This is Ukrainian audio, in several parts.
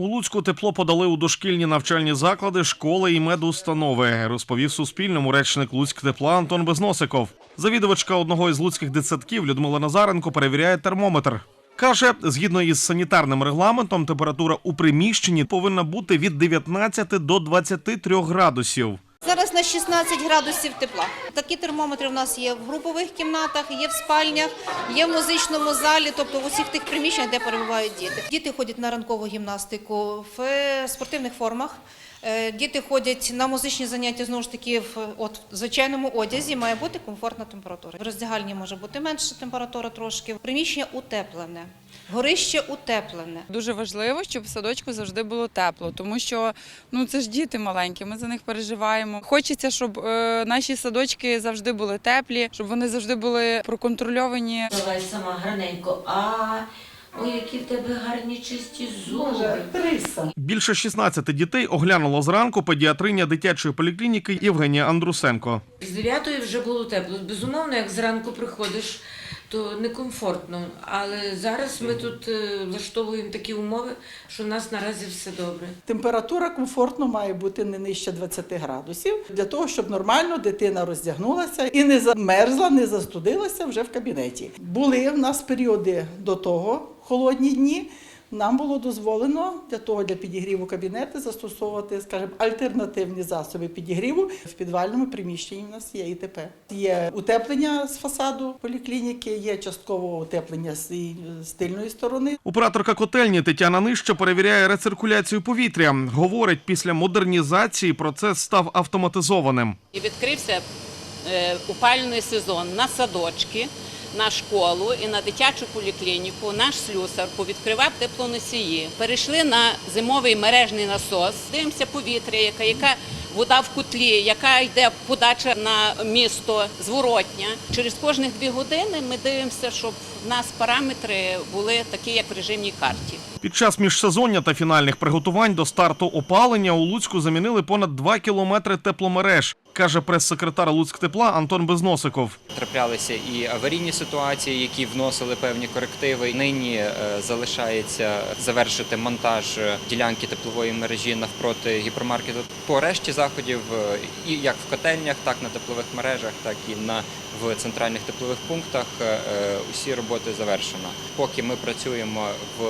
У Луцьку тепло подали у дошкільні навчальні заклади, школи і медустанови, розповів Суспільному речник Луцьк тепла Антон Безносиков. Завідувачка одного із луцьких дитсадків Людмила Назаренко перевіряє термометр. Каже, згідно із санітарним регламентом, температура у приміщенні повинна бути від 19 до 23 градусів. Зараз на 16 градусів тепла. Такі термометри в нас є в групових кімнатах, є в спальнях, є в музичному залі, тобто в усіх тих приміщеннях, де перебувають діти. Діти ходять на ранкову гімнастику в е, спортивних формах. Е, Діти ходять на музичні заняття знову ж таки в от в звичайному одязі. Має бути комфортна температура. В роздягальні може бути менша температура трошки. Приміщення утеплене, горище утеплене. Дуже важливо, щоб в садочку завжди було тепло, тому що ну це ж діти маленькі, ми за них переживаємо. Хочеться, щоб е, наші садочки завжди були теплі, щоб вони завжди були проконтрольовані. Давай сама гарненько. А ой, які в тебе гарні чисті зуби. Більше 16 дітей оглянула зранку педіатриня дитячої поліклініки Євгенія Андрусенко. З 9 вже було тепло. Безумовно, як зранку приходиш, то некомфортно. Але зараз ми тут е, влаштовуємо такі умови, що у нас наразі все добре. Температура комфортно має бути не нижче 20 градусів для того, щоб нормально дитина роздягнулася і не замерзла, не застудилася вже в кабінеті. Були в нас періоди до того холодні дні. Нам було дозволено для того для підігріву кабінету застосовувати, скажімо, альтернативні засоби підігріву. В підвальному приміщенні в нас є ІТП. Є утеплення з фасаду поліклініки, є частково утеплення з тильної сторони. Операторка котельні Тетяна Нища перевіряє рециркуляцію повітря. Говорить, після модернізації процес став автоматизованим. І відкрився е, сезон на садочки, на школу і на дитячу поліклініку. Наш слюсар повідкривав теплоносії. Перейшли на зимовий мережний насос. Дивимося повітря, яка, яка вода в котлі, яка йде подача на місто зворотня. Через кожних дві години ми дивимося, щоб в нас параметри були такі, як в режимній карті. Під час міжсезоння та фінальних приготувань до старту опалення у Луцьку замінили понад 2 кілометри тепломереж, каже прес-секретар Луцьктепла Антон Безносиков. Траплялися і аварійні ситуації, які вносили певні корективи. Нині е, залишається завершити монтаж е, ділянки теплової мережі навпроти гіпермаркету. По решті заходів, е, і як в котельнях, так на теплових мережах, так і на в центральних теплових пунктах усі роботи завершено. Поки ми працюємо в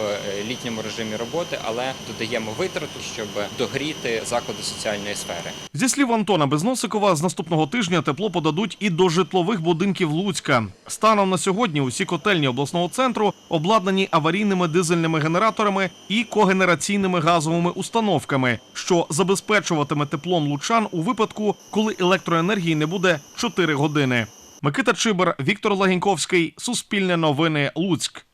літньому режимі роботи, але додаємо витрату, щоб догріти заклади соціальної сфери. Зі слів Антона Безносикова, з наступного тижня тепло подадуть і до житлових будинків Луцька. Станом на сьогодні усі котельні обласного центру обладнані аварійними дизельними генераторами і когенераційними газовими установками, що забезпечуватиме теплом лучан у випадку, коли електроенергії не буде 4 години. Микита Чибер, Віктор Лагіньковський, Суспільне новини, Луцьк.